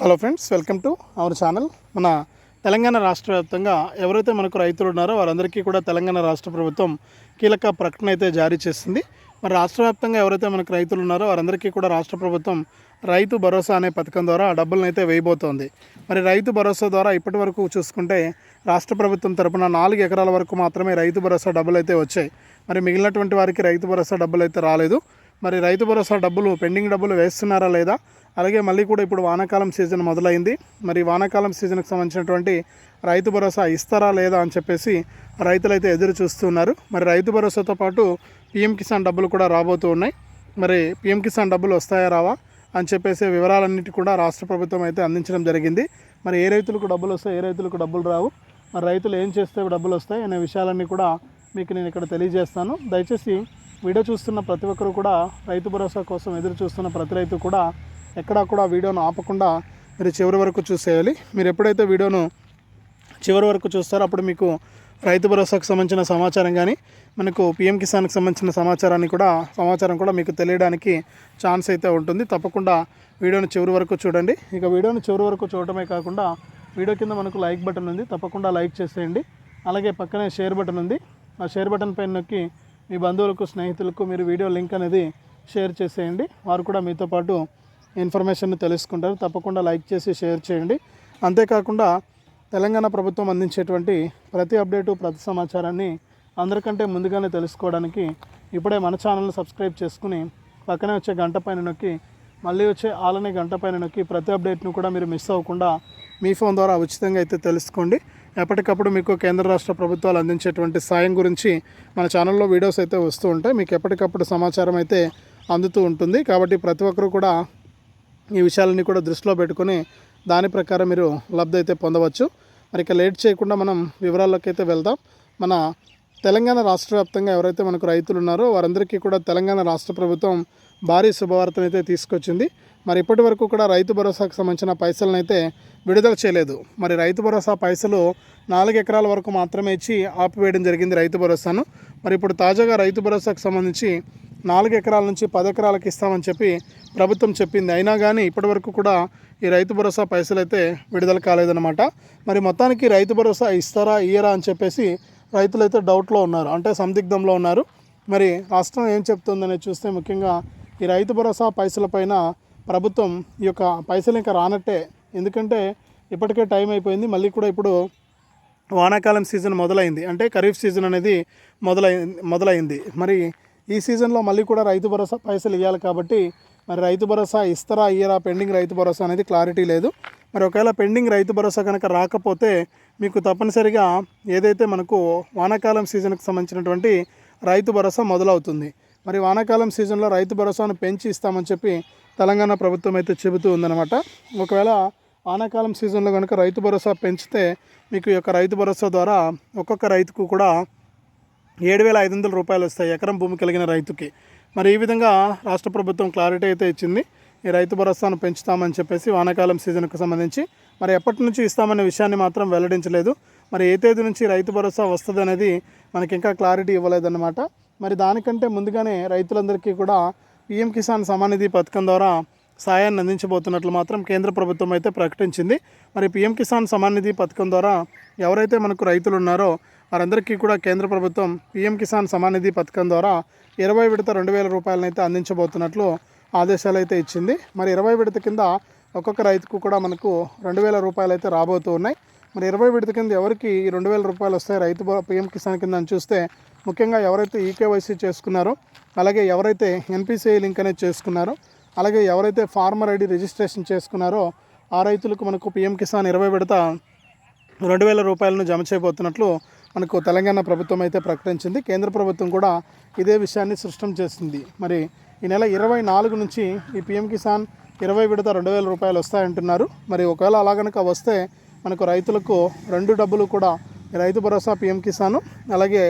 Hello friends welcome to our channel మన తెలంగాణ రాష్ట్ర వ్యాప్తంగా ఎవరైతే మనకు రైతులు ఉన్నారో వారందరికీ కూడా తెలంగాణ రాష్ట్ర ప్రభుత్వం కీలక ప్రకటన అయితే జారీ చేసింది. మరి రాష్ట్ర వ్యాప్తంగా ఎవరైతే మనకు రైతులు ఉన్నారో వారందరికీ కూడా రాష్ట్ర ప్రభుత్వం రైతు భరోసా అనే పథకం ద్వారా డబ్బులను అయితే వేయబోతోంది. మరి రైతు భరోసా ద్వారా ఇప్పటి వరకు చూసుకుంటే రాష్ట్ర ప్రభుత్వం తరపున నాలుగు ఎకరాల వరకు మాత్రమే రైతు భరోసా డబ్బులు అయితే వచ్చాయి. మరి మిగిలినటువంటి వారికి రైతు భరోసా డబ్బులు అయితే రాలేదు. మరి రైతు భరోసా డబ్బులు పెండింగ్ డబ్బులు వేస్తున్నారా లేదా? అలాగే మళ్ళీ కూడా ఇప్పుడు వానాకాలం సీజన్ మొదలైంది. మరి వానాకాలం సీజన్కి సంబంధించినటువంటి రైతు భరోసా ఇస్తారా లేదా అని చెప్పేసి రైతులైతే ఎదురు చూస్తున్నారు. మరి రైతు భరోసాతో పాటు పిఎం కిసాన్ డబ్బులు కూడా రాబోతూ ఉన్నాయి. మరి పిఎం కిసాన్ డబ్బులు వస్తాయా రావా అని చెప్పేసి వివరాలన్నిటి కూడా రాష్ట్ర ప్రభుత్వం అయితే అందించడం జరిగింది. మరి ఏ రైతులకు డబ్బులు వస్తాయి ఏ రైతులకు డబ్బులు రావు మరి రైతులు ఏం చేస్తే డబ్బులు వస్తాయి అనే విషయాలన్నీ కూడా మీకు నేను ఇక్కడ తెలియజేస్తాను. దయచేసి వీడియో చూస్తున్న ప్రతి ఒక్కరు కూడా రైతు భరోసా కోసం ఎదురు చూస్తున్న ప్రతి రైతు కూడా ఎక్కడా కూడా వీడియోను ఆపకుండా మీరు చివరి వరకు చూసేయాలి. మీరు ఎప్పుడైతే వీడియోను చివరి వరకు చూస్తారో అప్పుడు మీకు రైతు భరోసాకు సంబంధించిన సమాచారం కానీ మనకు పిఎం కిసాన్కి సంబంధించిన సమాచారాన్ని కూడా సమాచారం కూడా మీకు తెలియడానికి ఛాన్స్ అయితే ఉంటుంది. తప్పకుండా వీడియోను చివరి వరకు చూడండి. ఇక వీడియోను చివరి వరకు చూడటమే కాకుండా వీడియో కింద మనకు లైక్ బటన్ ఉంది. తప్పకుండా లైక్ చేసేయండి. అలాగే పక్కనే షేర్ బటన్ ఉంది. ఆ షేర్ బటన్ పైన నొక్కి మీ బంధువులకు స్నేహితులకు మీరు వీడియో లింక్ అనేది షేర్ చేసేయండి. వారు కూడా మీతో పాటు ఇన్ఫర్మేషన్ తెలుసుకుంటారు. తప్పకుండా లైక్ చేసి షేర్ చేయండి. అంతేకాకుండా తెలంగాణ ప్రభుత్వం అందించేటువంటి ప్రతి అప్డేటు ప్రతి సమాచారాన్ని అందరికంటే ముందుగానే తెలుసుకోవడానికి ఇప్పుడే మన ఛానల్ని సబ్స్క్రైబ్ చేసుకుని పక్కనే వచ్చే గంట పైన నొక్కి మళ్ళీ వచ్చే ఆలనే గంట పైన నొక్కి ప్రతి అప్డేట్ను కూడా మీరు మిస్ అవ్వకుండా మీ ఫోన్ ద్వారా ఉచితంగా అయితే తెలుసుకోండి. ఎప్పటికప్పుడు మీకు కేంద్ర రాష్ట్ర ప్రభుత్వాలు అందించేటువంటి సాయం గురించి మన ఛానల్లో వీడియోస్ అయితే వస్తూ ఉంటాయి. మీకు ఎప్పటికప్పుడు సమాచారం అయితే అందుతూ ఉంటుంది. కాబట్టి ప్రతి ఒక్కరూ కూడా ఈ విషయాలన్నీ కూడా దృష్టిలో పెట్టుకొని దాని ప్రకారం మీరు లబ్ధి అయితే పొందవచ్చు. మరి ఇక లేట్ చేయకుండా మనం వివరాల్లోకి అయితే వెళ్దాం. మన తెలంగాణ రాష్ట్ర వ్యాప్తంగా ఎవరైతే మనకు రైతులు ఉన్నారో వారందరికీ కూడా తెలంగాణ రాష్ట్ర ప్రభుత్వం భారీ శుభవార్తను అయితే తీసుకొచ్చింది. మరి ఇప్పటి వరకు కూడా రైతు భరోసాకు సంబంధించిన పైసలను అయితే విడుదల చేయలేదు. మరి రైతు భరోసా పైసలు నాలుగు ఎకరాల వరకు మాత్రమే ఇచ్చి ఆపివేయడం జరిగింది రైతు భరోసాను. మరి ఇప్పుడు తాజాగా రైతు భరోసాకు సంబంధించి నాలుగు ఎకరాల నుంచి పది ఎకరాలకు ఇస్తామని చెప్పి ప్రభుత్వం చెప్పింది. అయినా కానీ ఇప్పటివరకు కూడా ఈ రైతు భరోసా పైసలు అయితే విడుదల కాలేదన్నమాట. మరి మొత్తానికి రైతు భరోసా ఇస్తారా ఇయ్యరా అని చెప్పేసి రైతులు అయితే డౌట్లో ఉన్నారు. అంటే సందిగ్ధంలో ఉన్నారు. మరి రాష్ట్రం ఏం చెప్తుందని చూస్తే ముఖ్యంగా ఈ రైతు భరోసా పైసలపైన ప్రభుత్వం ఈ యొక్క పైసలు ఇంకా రానట్టే. ఎందుకంటే ఇప్పటికే టైం అయిపోయింది. మళ్ళీ కూడా ఇప్పుడు వానాకాలం సీజన్ మొదలైంది. అంటే ఖరీఫ్ సీజన్ అనేది మొదలై మొదలైంది. మరి ఈ సీజన్లో మళ్ళీ కూడా రైతు భరోసా పైసలు ఇవ్వాలి కాబట్టి మరి రైతు భరోసా ఇస్తారా ఇయ్యరా పెండింగ్ రైతు భరోసా అనేది క్లారిటీ లేదు. మరి ఒకవేళ పెండింగ్ రైతు భరోసా కనుక రాకపోతే మీకు తప్పనిసరిగా ఏదైతే మనకు వానాకాలం సీజన్కి సంబంధించినటువంటి రైతు భరోసా మొదలవుతుంది. మరి వానాకాలం సీజన్లో రైతు భరోసాను పెంచి ఇస్తామని చెప్పి తెలంగాణ ప్రభుత్వం అయితే చెబుతూ ఉందన్నమాట. ఒకవేళ వానాకాలం సీజన్లో కనుక రైతు భరోసా పెంచితే మీకు ఈ యొక్క రైతు భరోసా ద్వారా ఒక్కొక్క రైతుకు కూడా ఏడు వేల ఐదు వందల రూపాయలు వస్తాయి ఎకరం భూమి కలిగిన రైతుకి. మరి ఈ విధంగా రాష్ట్ర ప్రభుత్వం క్లారిటీ అయితే ఇచ్చింది. ఈ రైతు భరోసాను పెంచుతామని చెప్పేసి వానాకాలం సీజన్కు సంబంధించి మరి ఎప్పటి నుంచి ఇస్తామనే విషయాన్ని మాత్రం వెల్లడించలేదు. మరి ఏ తేదీ నుంచి రైతు భరోసా వస్తుంది అనేది మనకి ఇంకా క్లారిటీ ఇవ్వలేదన్నమాట. మరి దానికంటే ముందుగానే రైతులందరికీ కూడా పిఎం కిసాన్ సమానిధి పథకం ద్వారా సాయాన్ని అందించబోతున్నట్లు మాత్రం కేంద్ర ప్రభుత్వం అయితే ప్రకటించింది. మరి పిఎం కిసాన్ సమాన్ నిధి పథకం ద్వారా ఎవరైతే మనకు రైతులు ఉన్నారో వారందరికీ కూడా కేంద్ర ప్రభుత్వం పీఎం కిసాన్ సమానిధి పథకం ద్వారా ఇరవై విడత రెండు వేల రూపాయలనైతే అందించబోతున్నట్లు ఆదేశాలు అయితే ఇచ్చింది. మరి ఇరవై విడత కింద ఒక్కొక్క రైతుకు కూడా మనకు రెండు వేల రూపాయలు అయితే రాబోతూ ఉన్నాయి. మరి ఇరవై విడత కింద ఎవరికి ఈ రెండు వేల రూపాయలు వస్తాయి? రైతు పీఎం కిసాన్ కింద అని చూస్తే ముఖ్యంగా ఎవరైతే ఈకేవైసీ చేసుకున్నారో అలాగే ఎవరైతే ఎన్పిసిఐ లింక్ అనేది చేసుకున్నారో అలాగే ఎవరైతే ఫార్మర్ ఐడి రిజిస్ట్రేషన్ చేసుకున్నారో ఆ రైతులకు మనకు పీఎం కిసాన్ ఇరవై విడత రెండు వేల రూపాయలను జమ చేయబోతున్నట్లు మనకు తెలంగాణ ప్రభుత్వం అయితే ప్రకటించింది. కేంద్ర ప్రభుత్వం కూడా ఇదే విషయాన్ని సృష్టం చేసింది. మరి ఈ నెల ఇరవై నాలుగు నుంచి ఈ పిఎం కిసాన్ ఇరవై విడత రెండు వేల రూపాయలు వస్తాయంటున్నారు. మరి ఒకవేళ అలా కనుక వస్తే మనకు రైతులకు రెండు డబ్బులు కూడా రైతు భరోసా పిఎం కిసాన్ అలాగే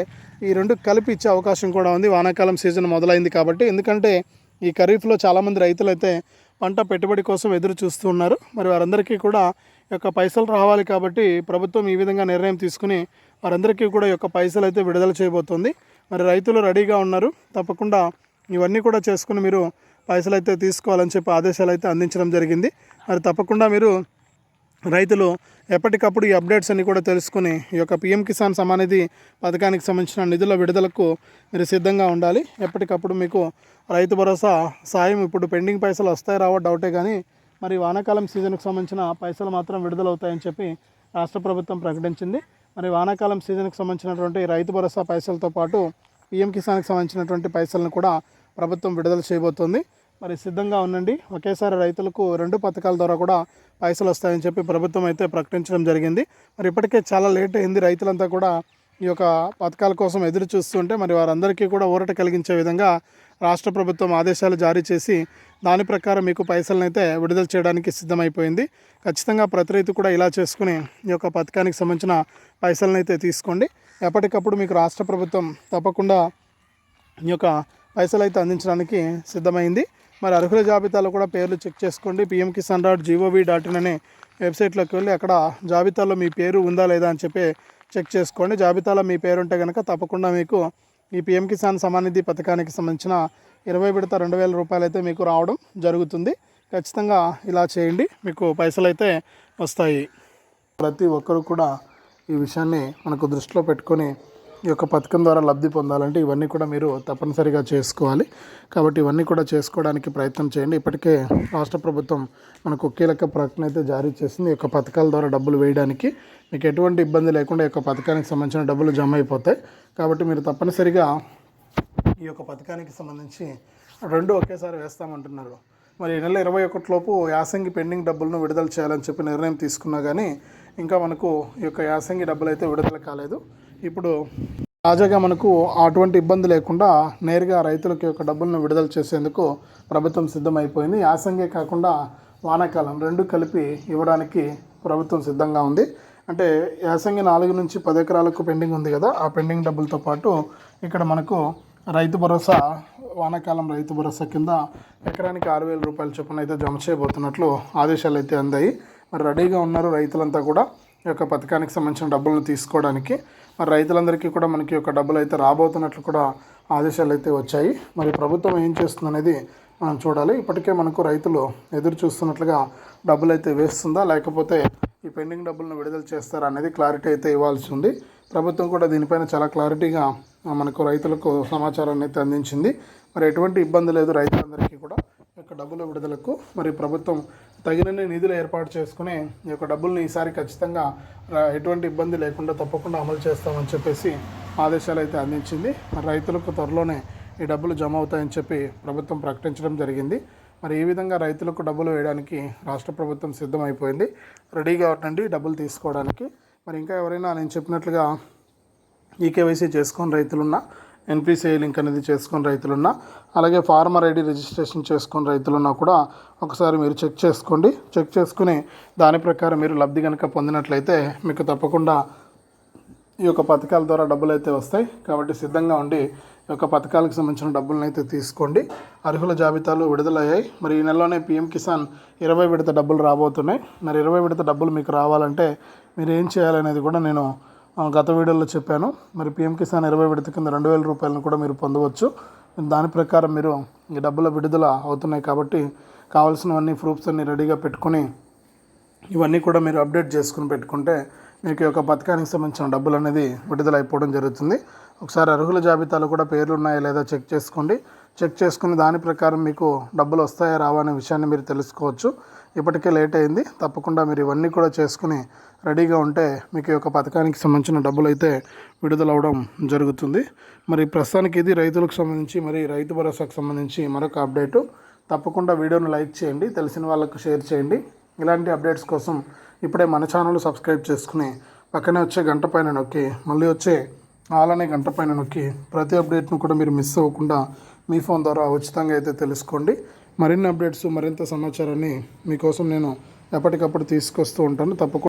ఈ రెండు కలిపి ఇచ్చే అవకాశం కూడా ఉంది. వానాకాలం సీజన్ మొదలైంది కాబట్టి ఎందుకంటే ఈ ఖరీఫ్లో చాలామంది రైతులు అయితే పంట పెట్టుబడి కోసం ఎదురు చూస్తూ ఉన్నారు. మరి వారందరికీ కూడా యొక్క పైసలు రావాలి కాబట్టి ప్రభుత్వం ఈ విధంగా నిర్ణయం తీసుకుని వారందరికీ కూడా యొక్క పైసలు అయితే విడుదల చేయబోతోంది. మరి రైతులు రెడీగా ఉన్నారు. తప్పకుండా ఇవన్నీ కూడా చేసుకుని మీరు పైసలు అయితే తీసుకోవాలని చెప్పి ఆదేశాలు అయితే అందించడం జరిగింది. మరి తప్పకుండా మీరు రైతులు ఎప్పటికప్పుడు ఈ అప్డేట్స్ అన్ని కూడా తెలుసుకుని ఈ యొక్క పిఎం కిసాన్ సమానిధి పథకానికి సంబంధించిన నిధుల విడుదలకు మీరు సిద్ధంగా ఉండాలి. ఎప్పటికప్పుడు మీకు రైతు భరోసా సాయం ఇప్పుడు పెండింగ్ పైసలు వస్తాయి రావో డౌటే కానీ మరి వానాకాలం సీజన్కు సంబంధించిన పైసలు మాత్రం విడుదలవుతాయని చెప్పి రాష్ట్ర ప్రభుత్వం ప్రకటించింది. మరి వానాకాలం సీజన్కు సంబంధించినటువంటి రైతు భరోసా పైసలతో పాటు పిఎం కిసాన్కి సంబంధించినటువంటి పైసలను కూడా ప్రభుత్వం విడుదల చేయబోతోంది. మరి సిద్ధంగా ఉండండి. ఒకేసారి రైతులకు రెండు పథకాల ద్వారా కూడా పైసలు వస్తాయని చెప్పి ప్రభుత్వం అయితే ప్రకటించడం జరిగింది. మరి ఇప్పటికే చాలా లేట్ అయింది రైతులంతా కూడా ఈ యొక్క పథకాల కోసం ఎదురు చూస్తుంటే మరి వారందరికీ కూడా ఊరట కలిగించే విధంగా రాష్ట్ర ప్రభుత్వం ఆదేశాలు జారీ చేసి దాని ప్రకారం మీకు పైసలనైతే విడుదల చేయడానికి సిద్ధమైపోయింది. ఖచ్చితంగా ప్రతి రైతు కూడా ఇలా చేసుకుని ఈ యొక్క పథకానికి సంబంధించిన పైసలనైతే తీసుకోండి. ఎప్పటికప్పుడు మీకు రాష్ట్ర ప్రభుత్వం తప్పకుండా ఈ యొక్క పైసలు అయితే అందించడానికి సిద్ధమైంది. మరి అర్హుల జాబితాలో కూడా పేర్లు చెక్ చేసుకోండి. PM Kisan dot gov dot in అనే వెబ్సైట్లోకి వెళ్ళి అక్కడ జాబితాలో మీ పేరు ఉందా లేదా అని చెప్పి చెక్ చేసుకోండి. జాబితాలో మీ పేరు ఉంటే కనుక తప్పకుండా మీకు ఈ పిఎం కిసాన్ సమానిధి పథకానికి సంబంధించిన ఇరవై విడత రెండు వేల రూపాయలు అయితే మీకు రావడం జరుగుతుంది. ఖచ్చితంగా ఇలా చేయండి. మీకు పైసలు అయితే వస్తాయి. ప్రతి ఒక్కరు కూడా ఈ విషయాన్ని మనకు దృష్టిలో పెట్టుకొని ఈ యొక్క పథకం ద్వారా లబ్ధి పొందాలంటే ఇవన్నీ కూడా మీరు తప్పనిసరిగా చేసుకోవాలి. కాబట్టి ఇవన్నీ కూడా చేసుకోవడానికి ప్రయత్నం చేయండి. ఇప్పటికే రాష్ట్ర ప్రభుత్వం మనకు కీలక ప్రకటన అయితే జారీ చేసింది. ఈ యొక్క పథకాల ద్వారా డబ్బులు వేయడానికి మీకు ఎటువంటి ఇబ్బంది లేకుండా ఈ యొక్క పథకానికి సంబంధించిన డబ్బులు జమ అయిపోతాయి. కాబట్టి మీరు తప్పనిసరిగా ఈ యొక్క పథకానికి సంబంధించి రెండు ఒకేసారి వేస్తామంటున్నారు. మరి ఈ నెల ఇరవై ఒకటిలోపు యాసంగి పెండింగ్ డబ్బులను విడుదల చేయాలని చెప్పి నిర్ణయం తీసుకున్నా కానీ ఇంకా మనకు ఈ యొక్క యాసంగి డబ్బులు అయితే విడుదల కాలేదు. ఇప్పుడు తాజాగా మనకు అటువంటి ఇబ్బంది లేకుండా నేరుగా రైతులకు యొక్క డబ్బులను విడుదల చేసేందుకు ప్రభుత్వం సిద్ధమైపోయింది. యాసంగే కాకుండా వానాకాలం రెండు కలిపి ఇవ్వడానికి ప్రభుత్వం సిద్ధంగా ఉంది. అంటే యాసంగి నాలుగు నుంచి పది ఎకరాలకు పెండింగ్ ఉంది కదా ఆ పెండింగ్ డబ్బులతో పాటు ఇక్కడ మనకు రైతు భరోసా వానాకాలం రైతు భరోసా కింద ఎకరానికి ఆరు వేల రూపాయల చొప్పున అయితే జమ చేయబోతున్నట్లు ఆదేశాలు అయితే అందాయి. మరి రెడీగా ఉన్నారు రైతులంతా కూడా ఈ యొక్క పథకానికి సంబంధించిన డబ్బులను తీసుకోవడానికి. మరి రైతులందరికీ కూడా మనకి యొక్క డబ్బులు అయితే రాబోతున్నట్లు కూడా ఆదేశాలు అయితే వచ్చాయి. మరి ప్రభుత్వం ఏం చేస్తుంది అనేది మనం చూడాలి. ఇప్పటికే మనకు రైతులు ఎదురు చూస్తున్నట్లుగా డబ్బులు అయితే వేస్తుందా? లేకపోతే ఈ పెండింగ్ డబ్బులను విడుదల చేస్తారా అనేది క్లారిటీ అయితే ఇవ్వాల్సి ఉంది. ప్రభుత్వం కూడా దీనిపైన చాలా క్లారిటీగా మనకు రైతులకు సమాచారాన్ని అయితే అందించింది. మరి ఎటువంటి ఇబ్బంది లేదు రైతులందరికీ కూడా. యొక్క డబ్బుల విడుదలకు మరి ప్రభుత్వం తగినన్ని నిధులు ఏర్పాటు చేసుకుని ఈ యొక్క డబ్బుల్ని ఈసారి ఖచ్చితంగా ఎటువంటి ఇబ్బంది లేకుండా తప్పకుండా అమలు చేస్తామని చెప్పేసి ఆదేశాలు అయితే అందించింది. మరి రైతులకు త్వరలోనే ఈ డబ్బులు జమ అవుతాయని చెప్పి ప్రభుత్వం ప్రకటించడం జరిగింది. మరి ఈ విధంగా రైతులకు డబ్బులు వేయడానికి రాష్ట్ర ప్రభుత్వం సిద్ధమైపోయింది. రెడీగా ఉండండి డబ్బులు తీసుకోవడానికి. మరి ఇంకా ఎవరైనా నేను చెప్పినట్లుగా ఈకేవైసీ చేసుకొని రైతులున్నా ఎన్పిసిఐ లింక్ అనేది చేసుకుని రైతులున్నా అలాగే ఫార్మర్ ఐడి రిజిస్ట్రేషన్ చేసుకుని రైతులున్నా కూడా ఒకసారి మీరు చెక్ చేసుకోండి. చెక్ చేసుకుని దాని ప్రకారం మీరు లబ్ధి కనుక పొందినట్లయితే మీకు తప్పకుండా ఈ యొక్క పథకాల ద్వారా డబ్బులు అయితే వస్తాయి. కాబట్టి సిద్ధంగా ఉండి ఈ యొక్క పథకాలకు సంబంధించిన డబ్బులను అయితే తీసుకోండి. అర్హుల జాబితాలు విడుదలయ్యాయి. మరి ఈ నెలలోనే పిఎం కిసాన్ ఇరవై విడత డబ్బులు రాబోతున్నాయి. మరి ఇరవై విడత డబ్బులు మీకు రావాలంటే మీరు ఏం చేయాలనేది కూడా నేను గత వీడియోలో చెప్పాను మరి పిఎం కిసాన్ ఇరవై విడత కింద రెండు వేల రూపాయలను కూడా మీరు పొందవచ్చు. దాని ప్రకారం మీరు ఈ డబ్బుల విడుదల అవుతున్నాయి కాబట్టి కావాల్సినవన్నీ ప్రూఫ్స్ అన్ని రెడీగా పెట్టుకొని ఇవన్నీ కూడా మీరు అప్డేట్ చేసుకుని పెట్టుకుంటే మీకు యొక్క పథకానికి సంబంధించిన డబ్బులు అనేది విడుదల అయిపోవడం జరుగుతుంది. ఒకసారి అర్హుల జాబితాలో కూడా పేర్లు ఉన్నాయా లేదా చెక్ చేసుకోండి. చెక్ చేసుకుని దాని ప్రకారం మీకు డబ్బులు వస్తాయా రావా అనే విషయాన్ని మీరు తెలుసుకోవచ్చు. ఇప్పటికే లేట్ అయింది. తప్పకుండా మీరు ఇవన్నీ కూడా చేసుకుని రెడీగా ఉంటే మీకు ఈ యొక్క పథకానికి సంబంధించిన డబ్బులు అయితే విడుదలవడం జరుగుతుంది. మరి ప్రస్తుతానికి ఇది రైతులకు సంబంధించి మరి రైతు భరోసాకు సంబంధించి మరొక అప్డేటు. తప్పకుండా వీడియోను లైక్ చేయండి తెలిసిన వాళ్ళకు షేర్ చేయండి. ఇలాంటి అప్డేట్స్ కోసం ఇప్పుడే మన ఛానల్ సబ్స్క్రైబ్ చేసుకుని పక్కనే వచ్చే గంట పైన నొక్కి మళ్ళీ వచ్చే ఆల్ గంట పైన నొక్కి ప్రతి అప్డేట్ను కూడా మీరు మిస్ అవ్వకుండా మీ ఫోన్ ద్వారా ఉచితంగా అయితే తెలుసుకోండి. మరిన్ని అప్డేట్స్ మరింత సమాచారాన్ని మీకోసం నేను ఎప్పటికప్పుడు తీసుకొస్తూ ఉంటాను. తప్పకుండా